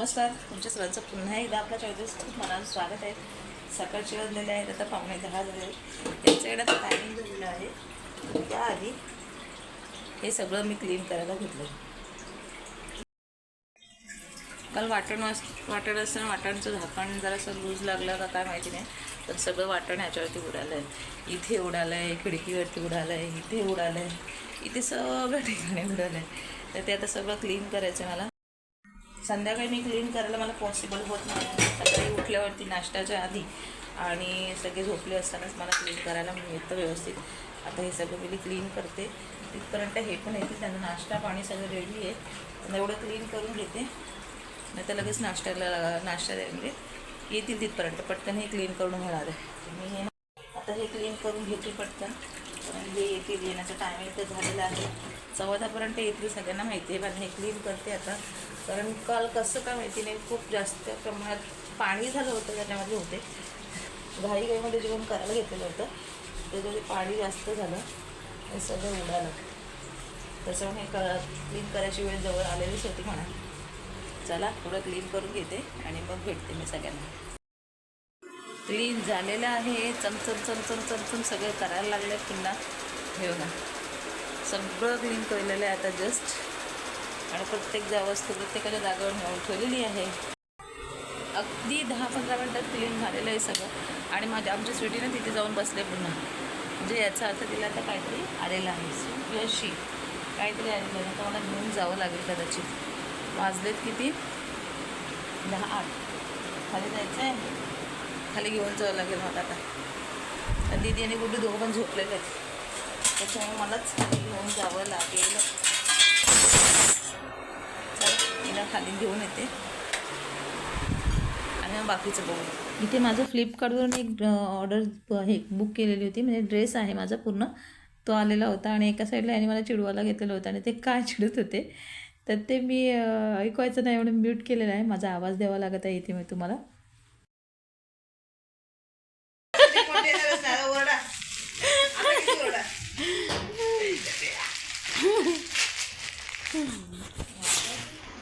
नमस्कार तुमच्या सर्वांचं पुन्हा एकदा आपल्या चौधरीस खूप मनानं स्वागत आहे. सकाळचे वाजलेले आहेत आता पाहुणे दहा झाले. त्यांच्या आता टायमिंग झालेलं आहे. त्याआधी हे सगळं मी क्लीन करायला घेतलं काल वाटण वास वाटण असताना वाटणचं झाकण जरासं लूज लागलं का काय माहिती नाही पण सगळं वाटण ह्याच्यावरती उडालं आहे इथे उडालं आहे खिडकीवरती उडालं आहे इथे उडालं आहे इथे सगळ्या ठिकाणी उडालं आहे तर ते आता सगळं क्लीन करायचं आहे मला. संध्याकाळी मी क्लीन करायला मला पॉसिबल होत नाही. सकाळी उठल्यावरती नाश्त्याच्या आधी आणि सगळे झोपले असतानाच मला क्लीन करायला येतं व्यवस्थित. आता हे सगळं मी क्लीन करते. तिथपर्यंत हे पण येते त्यांना नाश्ता पाणी सगळं रेडी आहे. त्यांना एवढं क्लीन करून घेते नाही तर लगेच नाश्त्याला नाश्ता द्या म्हणजे येतील तिथपर्यंत. पटकन हे क्लीन करून होणार आहे. मी हे आता हे क्लीन करून घेते पटकन. म्हणजे हे येतील येण्याचा टायमिंग तर झालेला आहे. चौदापर्यंत येतील सगळ्यांना माहिती आहे. पण हे क्लीन करते आता. कारण काल कसं का माहिती नाही खूप जास्त प्रमाणात पाणी झालं होतं त्याच्यामध्ये होते. घाई घाईमध्ये जेवण करायला घेतलेलं होतं. त्याच्यामध्ये पाणी जास्त झालं हे सगळं उडालं. त्याच्यामुळे क क्लीन करायची वेळ जवळ आलेलीच होती म्हणा. चला थोडं क्लीन करून घेते आणि मग भेटते मी सगळ्यांना. क्लीन झालेलं आहे. चमचम चमचम चमचम सगळं करायला लागलं आहे पुन्हा. हे बघा. सगळं क्लीन केलेलं आहे आता जस्ट आणि प्रत्येक जा वस्तू प्रत्येकाच्या जागेवर नेऊन ठेवलेली आहे. अगदी दहा पंधरा मिनटात क्लीन झालेलं आहे सगळं. आणि माझ्या आमच्या स्वीटीनं तिथे जाऊन बसले पुन्हा. म्हणजे याचा अर्थ तिला आता काहीतरी आलेला आहे. यशी काहीतरी आलेलं आहे. आता मला घेऊन जावं लागेल कदाचित. वाजलेत किती? दहा. आठ खाली जायचं आहे खाली घेऊन जावं लागेल मला आता. दीदी आणि गुड्डी दोघं पण झोपलेले आहेत. त्याच्यामुळे मलाच खाली घेऊन जावं लागेल. चल तिला खाली घेऊन येते. आणि मग बाकीचं बघू. इथे माझं फ्लिपकार्टवरून एक ऑर्डर हे बुक केलेली होती. म्हणजे ड्रेस आहे माझा पूर्ण. तो आलेला होता आणि एका साईडला याने मला चिडवायला घेतलेलं होतं आणि ते काय चिडत होते. तर ते मी ऐकवायचं नाही म्हणून म्यूट केलेलं आहे. माझा आवाज द्यावा लागत आहे इथे मी तुम्हाला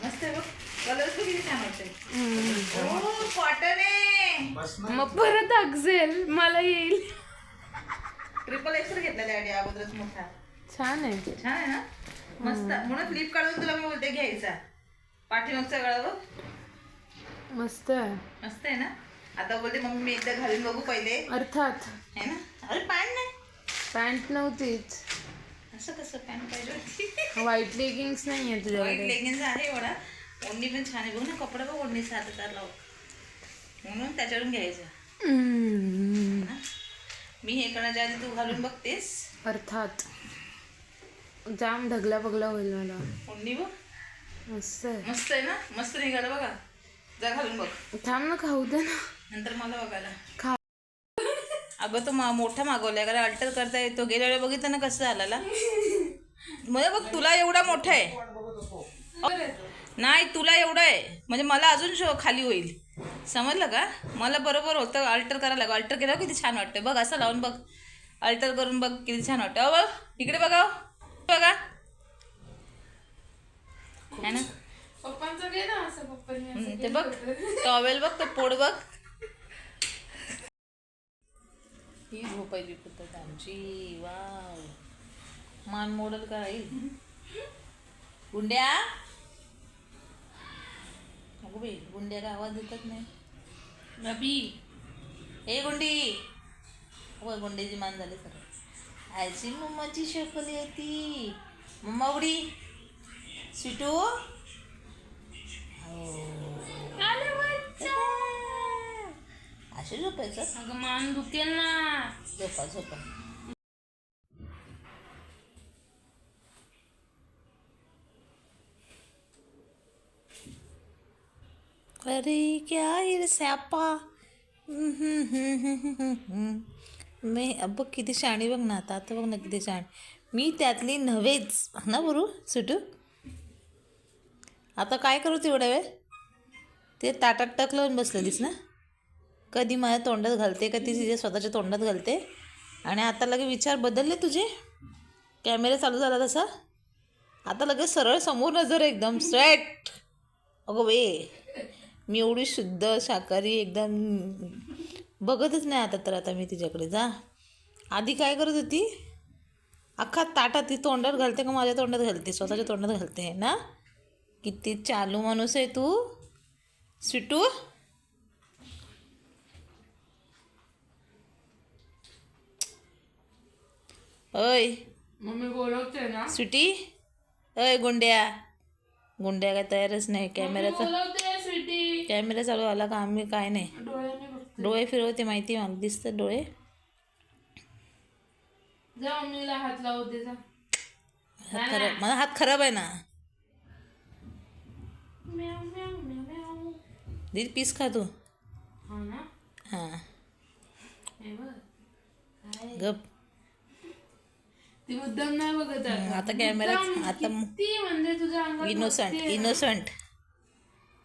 मस्त आहे बघ कलर किती छान वाटतंय कॉटन आहे मग परत अगझेल मला येईल. ट्रिपल एक्सल घेतला डॅडी अगोदरच मोठा. छान आहे. छान आहे ना? मस्त. म्हणून फ्लिप काढून तुला मी बोलते घ्यायचा. पाठीमागचा गळा मस्त आहे. मस्त आहे ना? आता बोलते मम्मी मी एकदा घालून बघू पहिले. अर्थात. आहे ना? अरे पॅन्ट नाही. पॅन्ट नव्हतीच. असं कसं पॅन्ट पाहिजे होती? व्हाईट लेगिंग्स नाही आहे व्हाईट तुझ्याकडे लेगिन्स आहे एवढा. ओढणी पण छान आहे. बघ ना कपडा बघ ओढणीचा हात त्याला लाव म्हणून त्याच्यावरून घ्यायचं. हम्म. ना मी हे करण्याच्या आधी तू घालून बघतेस. अर्थात. जाम ढगला पगला होईल मला. ओढणी बघ. मस्त आहे. मस्त आहे ना? मस्त निघालं बघा. जा घालून बघ. थांब ना खाऊ दे ना. नंतर मला बघायला. खा. अगं तो मा मोठा मागवलाय. कारण अल्टर करता येतो. गेल्या वेळेला बघितलं ना कसं झालेला म्हणजे बघ तुला एवढा मोठा आहे. नाही तुला एवढं आहे. म्हणजे मला अजून शो खाली होईल. समजलं का? मला बरोबर होतं अल्टर करायला लागलं. अल्टर केल्यावर किती छान वाटतं बघ असं लावून बघ. अल्टर करून बघ किती छान वाटतं अ बघ. इकडे बघा अ. बघा. है ना? ते बघ. टॉवेल बघ तो पोड बघ. ही झोपायची पद्धत आमची वाव. मान मोडल का राहील गुंड्या? अगो बाई गुंड्या का आवाज देतात नाही. रबी ए गुंडी. व गुंड्याची मान झाली सर आयची मम्माची शकल येती मम्मा उडी स्वीटू. असे झोपायचं? अगं मान दुखेल ना. झोपा झोपा. क्या ये स्यापा मी बघ किती शाणी बघ ना आता आता बघ ना किती शाणी मी त्यातली नव्हेच ना बरू सुटू आता काय करू तेवढ्या वेळ ते ताटात टक लावून बसलेलीस ना कधी माझ्या तोंडात घालते कधी तिच्या स्वतःच्या तोंडात घालते आणि आता लगे विचार बदलले तुझे कॅमेरा चालू झाला तसा आता लगेच सरळ समोर नजर एकदम स्ट्रेट अगो बे मी एवढी शुद्ध शाकाहारी एकदम बघतच नाही आता तर आता मी तिच्याकडे. जा. आधी काय करत होती? अख्खा ताटात ती तोंडात घालते का माझ्या तोंडात घालते? स्वतःच्या तोंडात घालते ना? किती चालू माणूस आहे तू. स्वीटू? अय मम्मी बोलवते ना. स्वीटी? अय गुंड्या. गुंड्या काय तयारच नाही कॅमेऱ्याचा स्वीटी कॅमेरा चालू आला का आम्ही काय नाही. डोळे फिरवते माहिती मला दिसतं डोळे. मम्मीला हात लावते खराब माझा हात खराब आहे ना. दीदी पीस खा तू. हा ना? हां. गप. ती मुद्दाम नाही बघत आता. कॅमेरा आता मग म्हणजे इनोसंट आहे. इनोसंट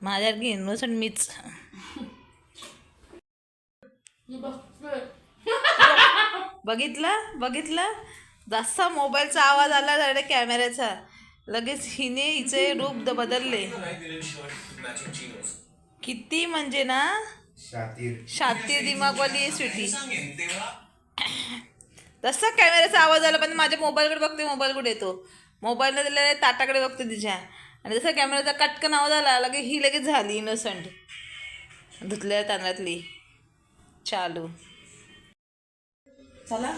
माझ्यासारखी इनोसंट मीच. बघितलं? बघितलं? जास्त मोबाईलचा आवाज आला झाला कॅमेऱ्याचा लगेच हिने हिचे रूप द- बदलले. किती म्हणजे ना? शातीर. शातीर दिमागवाली आहे स्वीटी. तसा कॅमेऱ्याचा आवाज आला पण माझ्या मोबाईलकडे बघते मोबाईल कुठे येतो? मोबाईलने दिलेल्या ताटाकडे बघते तिच्या. आणि जसा कॅमेराचा कटकन नाव झाला लगे ही लगेच झाली इनोसंट धुतल्या तांदळातली. चालू. चला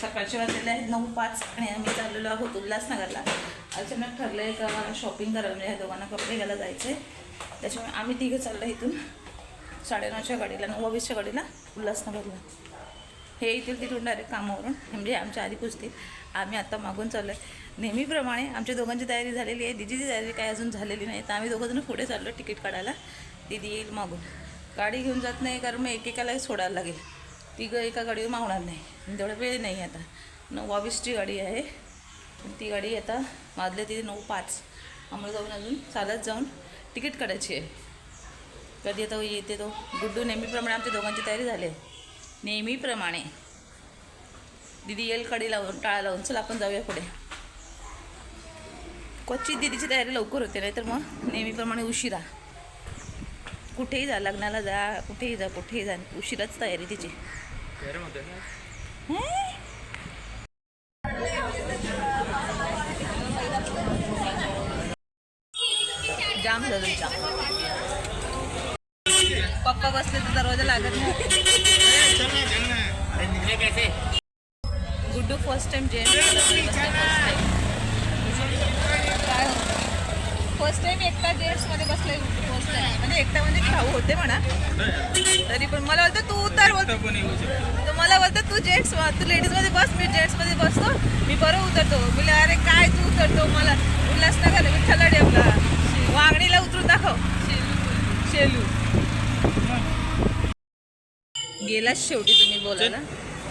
सकाळचे वाजलेले आहेत नऊ पाच आणि आम्ही चाललेलो आहोत उल्हासनगरला. अचानक ठरलं आहे का शॉपिंग करायला म्हणजे ह्या दोघांना कपडे घ्यायला जायचे. त्याच्यामुळे आम्ही तिघं चाललो इथून. साडेनऊच्या गाडीला नऊ वीसच्या गाडीला उल्हासनगरला. हे येतील तिथून डायरेक्ट कामावरून म्हणजे आमच्या आधी पुसतील. आम्ही आता मागून चाललो आहे नेहमीप्रमाणे आमच्या दोघांची तयारी झालेली आहे. दिदीची तयारी काय अजून झालेली नाही. तर आम्ही दोघंजण पुढे चाललो तिकीट काढायला. दिदी येईल मागून. गाडी घेऊन जात नाही कारण मग एकेकाला सोडायला लागेल. तिघं एका गाडीवर मावणार नाही. तेवढा वेळ नाही आता. नऊ बावीसची गाडी आहे. ती गाडी आता वाजले तिथे नऊ पाच. आम्हाला जाऊन अजून चालत जाऊन तिकीट काढायची आहे. कधी आता येते तो. गुड्डू नेहमीप्रमाणे आमच्या दोघांची तयारी झाली आहे. नेहमीप्रमाणे. दिदी येईल कडी लावून टाळा लावून. चल आपण जाऊया पुढे. क्वचित दिदीची तयारी लवकर होते नाही तर मग नेहमीप्रमाणे उशिरा. कुठेही जा लग्नाला जा कुठेही जा कुठेही जा उशिराच तयारी तिची. हे? जाम झालं जाम पप्पा बसले तर दरवाजा लागत नाही. गुड्डू फर्स्ट टाइम काय फर्स्ट टाइम एकटा जेंट्समध्ये बसले फर्स्ट टाइम म्हणजे एकटा म्हणजे भाऊ होते म्हणा. तरी पण मला बोलतं तू उतर बोलतो तर मला बोलतं तू जेंट्स तू लेडीजमध्ये बस मी जेंट्समध्ये बसतो. मी बरं उतरतो. मी अरे काय तू उतरतो मला? उल्हासनगर विठ्ठल डेवला वांगणीला उतरून दाखव. शेलू. गेलाच शेवटी तुम्ही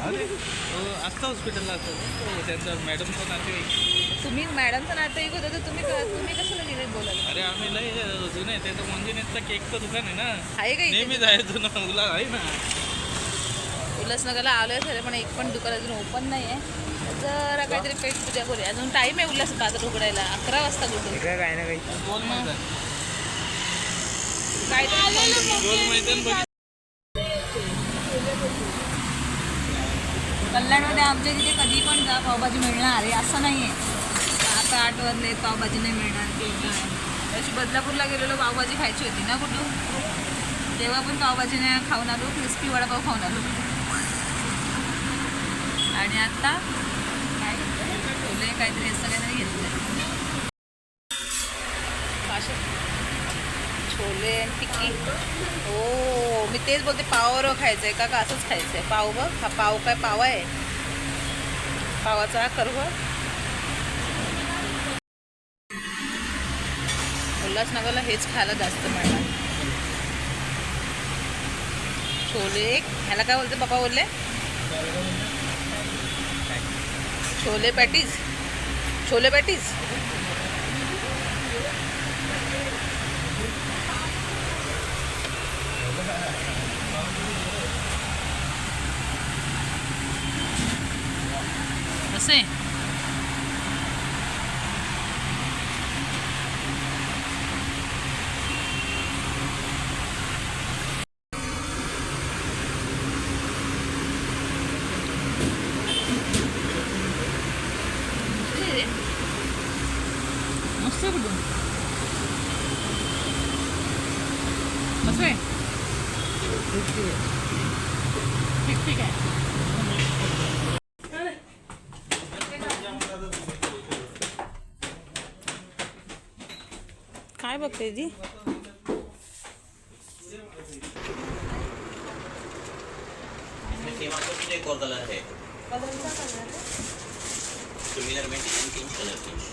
बोलायला असतं हॉस्पिटलला असतं तो त्यांचा मॅडमचा नातेवाईक तुम्ही मॅडमचं नाटक होतं तर तुम्ही क- तुम्ही कशाला गेले बोलायला अरे आम्ही लय जुने आहे त्याचं मंजुनेतचा केकचं दुकान आहे ना. आहे का इथे? नेहमी जायचो ना मुला आहे ना. उल्हासनगरला आलोय खरं पण एक पण दुकान अजून ओपन नाही आहे जरा काहीतरी पेट पूजा करूया अजून टाईम आहे उल्हास बाजार उघडायला. अकरा वाजता कुठे काय ना काही. गोल मैदान. मैदान बघितलं कल्याणमध्ये आमच्या तिथे कधी पण जा पावभाजी मिळणार आहे असं नाही आहे आता आठ वाजले पावभाजी नाही मिळणार किंवा काय? अशी बदलापूरला गेलेलो पावभाजी खायची होती ना कुठं तेव्हा पण पावभाजी नाही खाऊन आलो क्रिस्पी वडापाव खाऊन आलो. आणि आता काय छोले काहीतरी असं काहीतरी घेतलं छोले आणि टिक्की हो मी तेच बोलते पाव खायचं आहे का का असंच खायचं आहे पाव बघ हा पाव काय पाव आहे? पावाचा कर्व हो. उल्हासनगरला हेच खायला जास्त मिळणार. छोले ह्याला काय बोलते पप्पा बोलले? Chole patties chole patties você? Nasıl buldun? Nasıl? Peki. Peki. इसमें सेम आपको फिर एक और कलर है सिमिलर में तीन पिंच कलर पिंच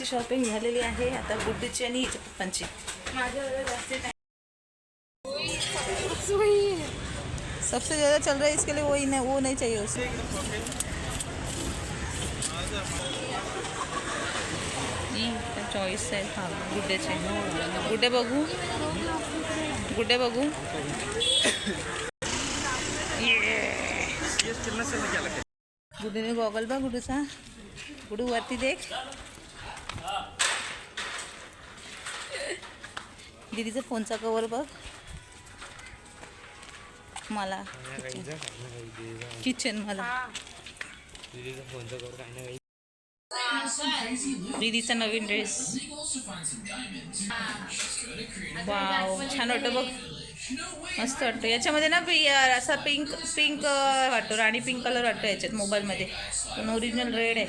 दीदीची शॉपिंग झालेली आहे. आता गुड्डीची आणि हिच्या पप्पांची. सबसे ज़्यादा चल रहा है इसके लिए वही नहीं वो नहीं चाहिए उसे. चॉईस आहे हा? गुड्डेचे गुड्डे बघू। गुड्डे बघू। गुड्डीने गॉगल बघ गुडूचा गुडू वरती देख. दीदीचा फोनचा कवर बघ. मला. किचन मला. दीदीचा नवीन ड्रेस वाव छान वाटतं बघ. मस्त वाटतं. याच्यामध्ये ना पि असा पिंक पिंक वाटतो. राणी पिंक कलर वाटतो याच्यात मोबाईलमध्ये. पण ओरिजिनल रेड आहे.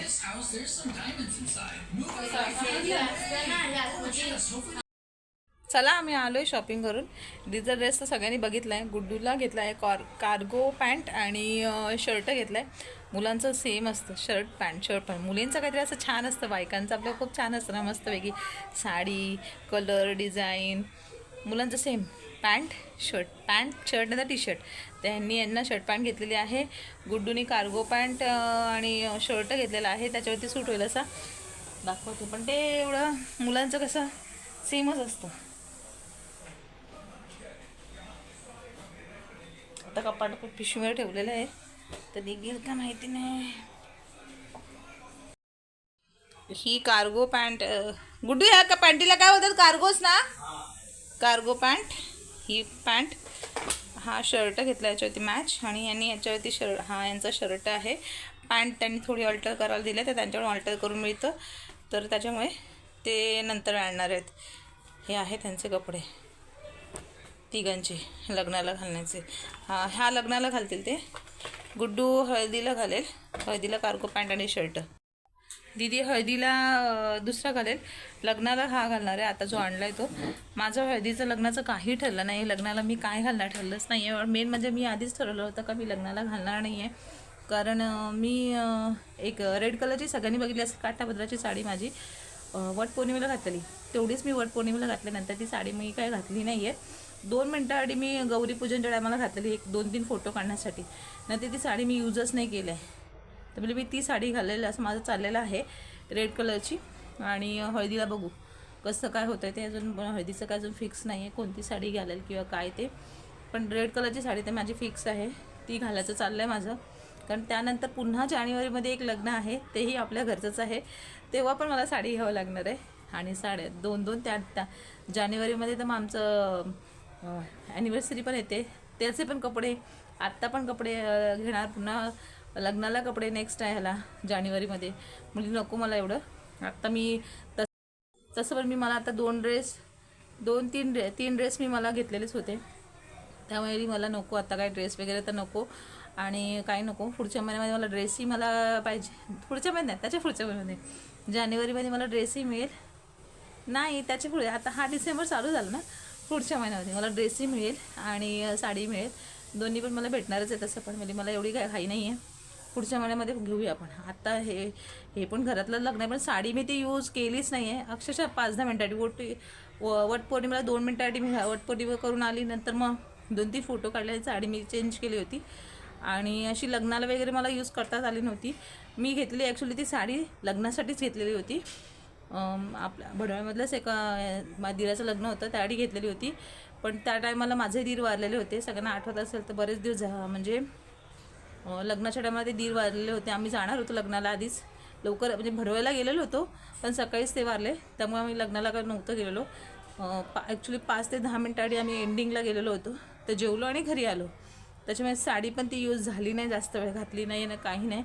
चला आम्ही आलो आहे शॉपिंग करून दीदीचा ड्रेस तर सगळ्यांनी बघितला आहे गुड्डूला घेतला आहे कॉर कार्गो पॅन्ट आणि शर्ट घेतला आहे मुलांचं सेम असतं. शर्ट पॅन्ट शर्ट पॅन्ट मुलींचं काहीतरी असं छान असतं. बायकांचं आपलं खूप छान असतं ना मस्तपैकी साडी कलर डिझाईन मुलांचं same pant shirt pant shirt नाही तर टी शर्ट त्यांनी यांना शर्ट पॅन्ट घेतलेली आहे. गुड्डूनी कार्गो पॅन्ट आणि शर्ट घेतलेला आहे. त्याच्यावरती सूट होईल असा. दाखवतो. पण ते एवढं मुलांचं कसं सेमच असतं. आता कपाट पिशवीवर ठेवलेलं आहे. तर निघेल का माहिती नाही. ही कार्गो पॅन्ट गुड्डू ह्या का पॅन्टीला काय बोलतात? कार्गोच ना? कार्गो पॅन्ट ही पॅन्ट हा शर्ट घेतला याच्यावरती मॅच आणि यांनी याच्यावरती शर्ट हा यांचा शर्ट आहे. पॅन्ट त्यांनी थोडी अल्टर करायला दिले तर त्यांच्याकडून अल्टर करून मिळतं. तर त्याच्यामुळे ते नंतर आणणार आहेत. हे आहे त्यांचे कपडे. तिघांचे लग्नाला घालण्याचे. हां ह्या लग्नाला घालतील ते. गुड्डू हळदीला घालेल. हळदीला कार्गो पॅन्ट आणि शर्ट. दीदी हळदीला दुसरा घालेल. लग्नाला हा घालणार आहे. आता जो आणला आहे तो. माझं हळदीचं लग्नाचं काही ठरलं नाही. लग्नाला मी काय घालणार ठरलंच नाही आहे मेन म्हणजे मी आधीच ठरवलं होतं का मी लग्नाला घालणार नाही आहे कारण मी एक रेड कलरची सगळ्यांनी बघितली असं काठापदराची साडी माझी. अं, वट पौर्णिमेला तेवढीच मी वट पौर्णिमेला घातल्यानंतर ती साडी मी काय घातली नाही आहे दोन मिनटाआधी मी गौरीपूजनच्या टायमाला घातलेली एक दोन तीन फोटो काढण्यासाठी. नाही ती साडी मी यूजच नाही केलं आहे. तर म्हणजे मी ती साडी घालेली असं माझं चाललेलं आहे रेड कलरची आणि हळदीला बघू कसं काय होतं आहे ते अजून हळदीचं काय अजून फिक्स नाही आहे कोणती साडी घालेल किंवा काय ते. पण रेड कलरची साडी तर माझी फिक्स आहे. ती घालायचं चाललं आहे माझं. कारण त्यानंतर पुन्हा जानेवारीमध्ये एक लग्न आहे तेही आपल्या घरचंच आहे. तेव्हा पण मला साडी घ्यावं लागणार आहे. आणि साड्या दोन दोन त्या त्या जानेवारीमध्ये तर मग आमचं ॲनिव्हर्सरी पण येते. त्याचे पण कपडे आत्ता पण कपडे घेणार. पुन्हा लग्नाला कपडे नेक्स्ट आहे ह्याला जानेवारीमध्ये. म्हणजे नको मला एवढं. आत्ता मी तस तसं पण मी मला आता दोन ड्रेस दोन तीन ड्रे तीन ड्रेस मी मला घेतलेलेच होते. त्यामुळे मला नको आता काय ड्रेस वगैरे तर नको. आणि काही नको पुढच्या महिन्यामध्ये मला ड्रेसही मला पाहिजे. पुढच्या महिन्यात त्याच्या पुढच्या महिन्यामध्ये. जानेवारीमध्ये मला ड्रेसही मिळेल. नाही त्याच्या पुढे आता हा डिसेंबर चालू झाला ना. पुढच्या महिन्यामध्ये मला ड्रेसही मिळेल आणि साडी मिळेल. दोन्ही पण मला भेटणारच आहे तसं पण म्हणजे मला एवढी काय घाई नाही आहे पुढच्या महिन्यामध्ये घेऊया आपण. आता हे हे पण घरातलं लग्न आहे पण साडी मी ती यूज केलीच नाही आहे अक्षरशः पाच दहा मिनटासाठी. वट व- वट दोन मिनटासाठी मी वट करून आली. नंतर मग दोन तीन फोटो काढले साडी मी चेंज केली होती. आणि अशी लग्नाला वगैरे मला यूज करताच आली नव्हती. मी घेतली ॲक्च्युली ती साडी लग्नासाठीच घेतलेली होती. आपल्या भडवळमधलंच एका माझ्या दिराचं लग्न होतं त्याआधी घेतलेली होती. पण त्या टायमाला माझे दीर वारलेले होते. सगळ्यांना आठवत असेल तर बरेच दिवस झा म्हणजे लग्नाच्या टायमाला ते दीर वारलेले होते. आम्ही जाणार होतो लग्नाला आधीच. लवकर म्हणजे भडव्याला गेलेलो होतो पण सकाळीच ते वारले. त्यामुळे आम्ही लग्नाला काय नव्हतं गेलेलो. पा ॲक्च्युली पाच ते दहा मिनटं आधी आम्ही एंडिंगला गेलेलो होतो. तर जेवलो आणि घरी आलो. त्याच्यामुळे साडी पण ती यूज झाली नाही जास्त वेळ घातली नाही ना काही नाही.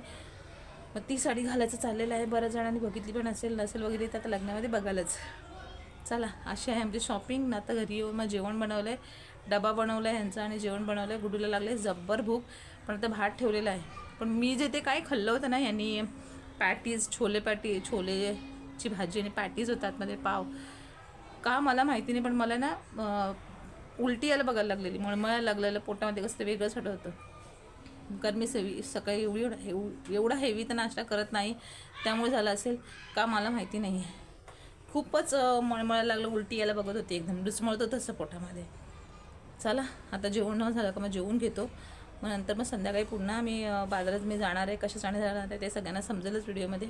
मग ती साडी घालायचं चाललेलं आहे. बऱ्याच जणांनी बघितली पण असेल नसेल वगैरे तर आता लग्नामध्ये बघायलाच चला अशी आहे आमची शॉपिंग ना आता घरी येऊन मग जेवण बनवलं आहे डबा बनवला आहे ह्यांचा आणि जेवण बनवलं आहे गुडूला लागले जब्बर भूक. पण आता भात ठेवलेला आहे. पण मी जे ते काय खाल्लं होतं ना यांनी पॅटीज छोले पॅटी छोलेची भाजी आणि पॅटीज होतात मध्ये पाव. का मला माहिती नाही पण मला ना उलटी यायला बघायला लागलेली. मळमळायला लागलेलं पोटामध्ये कसं वेगळंच वाटत होतं. कारण मी सेवी सकाळी एवढी हेव एवढा हेवी तर नाश्ता करत नाही त्यामुळे झालं असेल का मला माहिती नाही आहे खूपच मळमळायला लागलं उलटी यायला बघत होती एकदम. डुचमळत होतं तसं पोटामध्ये. चला आता जेवण न झालं का मग जेवून घेतो. मग नंतर मग संध्याकाळी पुन्हा मी बाजारात मी जाणार आहे कशासाठी जाणार आहे ते सगळ्यांना समजेलच व्हिडिओमध्ये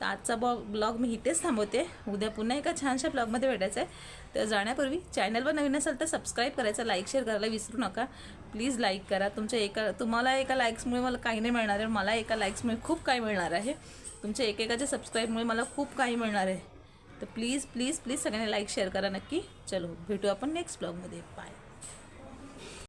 तर आजचा ब्लॉग ब्लॉग मी इथेच थांबवते. उद्या पुन्हा एका छानशा ब्लॉगमध्ये भेटायचं आहे तर जाण्यापूर्वी चॅनलवर नवीन असेल तर सबस्क्राईब करायचं लाईक शेअर करायला विसरू नका. प्लीज लाईक करा. तुमच्या एका तुम्हाला एका लाईक्समुळे मला काही नाही मिळणार आहे. मला एका लाईक्समुळे खूप काही मिळणार आहे. तुमच्या एकेकाच्या सबस्क्राईबमुळे मला खूप काही मिळणार आहे. तर प्लीज प्लीज प्लीज सगळ्यांनी लाईक शेअर करा नक्की. चलो भेटू आपण नेक्स्ट ब्लॉगमध्ये बाय